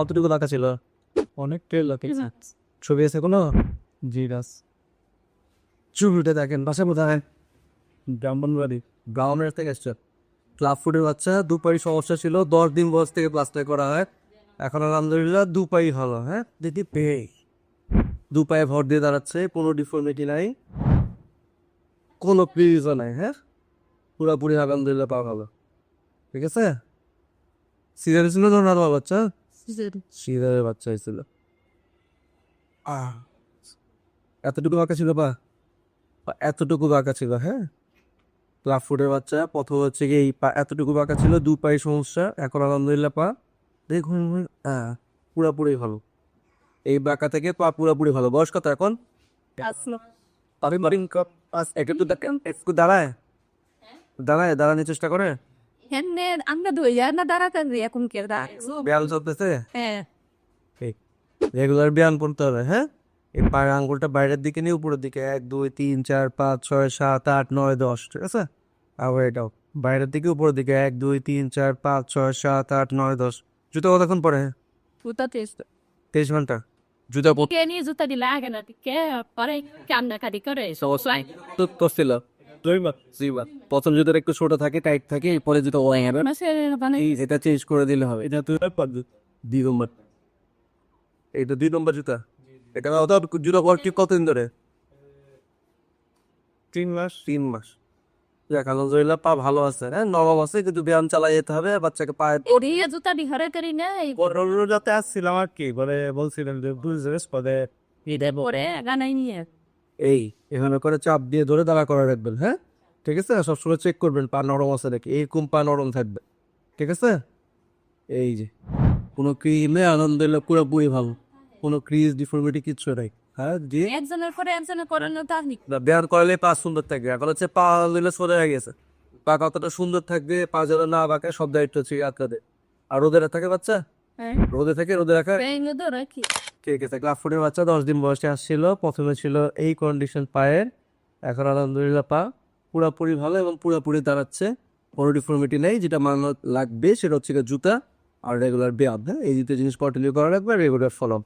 কতটুকু টাকা ছিল? অনেক তেল লাগে ছবি আছে কোনো? জি রাস ছবিটা দেখেন বাসা কোথায় ব্রাহ্মণবাড়ি। গ্রাউন্ডের থেকে এসছে। ক্লাব ফুডের বাচ্চা দুপাই সমস্যা ছিল দশ দিন বয়স থেকে প্লাস্টার করা হয়। এখন আলহামদুলিল্লাহ দুপাই হলো হ্যাঁ? দেখি পেয়ে। দু পায়ে ভর দিয়ে দাঁড়াচ্ছে কোনো ডিফর্মিটি নাই। কোনো প্রিজও নাই হ্যাঁ? পুরাপুরি আলহামদুলিল্লাহ পাওয়া ভালো ঠিক আছে? সিরিয়াল ছিল না বাচ্চা? সিরিয়ালের বাচ্চা হয়েছিল। আহ এতটুকু বাঁকা ছিল পা পা এতটুকু বাঁকা ছিল হ্যাঁ? ক্লাব ফুডের বাচ্চা প্রথম হচ্ছে কি এই পা এতটুকু বাঁকা ছিল দু পায়ে সমস্যা এখন আলহামদুলিল্লাহ পা দেখুন হ্যাঁ পুরাপুরি ভালো। এই বাঁকা থেকে পা পুরাপুরি ভালো। বয়স কত এখন? পাবি মারিং কাপ একটু দেখেন একটু দাঁড়ায়। দাঁড়ায় দাঁড়ানোর চেষ্টা করে। হেন্নে আমরা দুই যার না দাঁড়াতেন এখন কে ব্যায়াম চলতেছে? হ্যাঁ। রেগুলার ব্যায়াম করতে হবে হ্যাঁ? এই পায়ের আঙ্গুলটা বাইরের দিকে নিয়ে উপরের দিকে এক দুই তিন চার পাঁচ ছয় সাত আট নয় দশ ঠিক আছে? আবার এটাও বাইরের দিকে উপরের দিকে এক দুই তিন চার পাঁচ ছয় সাত আট নয় দশ। জুতো কতক্ষণ পরে? জুতা টেস্ট তেইশ ঘণ্টা। জুতা পর জুতা দিলে আগে না কে পরে কান্না কাটি করে তো করছিল। দুইবার দুইবার প্রথম জুতোর একটু ছোট থাকে টাইট থাকে এরপরে জুতো ওয়াই হবে মানে এই এটা চেঞ্জ করে দিলে হবে। এটা তুই দুই নম্বর। এইটা দুই নম্বর জুতা? এটা ওটা জুতা কোয়ালিটি কতদিন ধরে? তিন মাস। তিন মাস। যাক আলহামদুলিল্লাহ পা ভালো আছে হ্যাঁ? নরম আছে কিন্তু ব্যায়াম চালাই যেতে হবে বাচ্চাকে পায়ে জুতা ঘরে করি যাতে আসছিলাম আর কি বলে বলছিলেন যে পরে গানাই নিয়ে এই এভাবে করে চাপ দিয়ে ধরে দাঁড়া করে রাখবেন হ্যাঁ? ঠিক আছে? সবসময় চেক করবেন পা নরম আছে নাকি? এইরকম পা নরম থাকবে। ঠিক আছে? এই যে কোনো ক্রিমে আলহামদুলিল্লাহ পুরোপুরি ভালো কোনো ক্রিজ ডিফর্মিটি কিচ্ছু নাই। হ্যাঁ দিয়ে একজনের পরে একজনের করানো তার ব্যায়াম করলে পা সুন্দর থাকবে। এখন হচ্ছে পা দিলে সোজা হয়ে গেছে। পা কতটা সুন্দর থাকবে পা যেন না বাঁকে সব দায়িত্ব হচ্ছে আর রোদে থাকে বাচ্চা? হ্যাঁ। রোদে থেকে রোদে রাখা? রাখি। ঠিক আছে ক্লাস ফুডের বাচ্চা দশ দিন বয়সে আসছিল। প্রথমে ছিল এই কন্ডিশন পায়ের। এখন আলহামদুলিল্লাহ পা পুরাপুরি ভালো এবং পুরাপুরি দাঁড়াচ্ছে। কোনো ডিফর্মিটি নেই। যেটা মানানো লাগবে সেটা হচ্ছে জুতা আর রেগুলার ব্যায়াম হ্যাঁ? এই দুটো জিনিস কন্টিনিউ করা লাগবে রেগুলার ফলো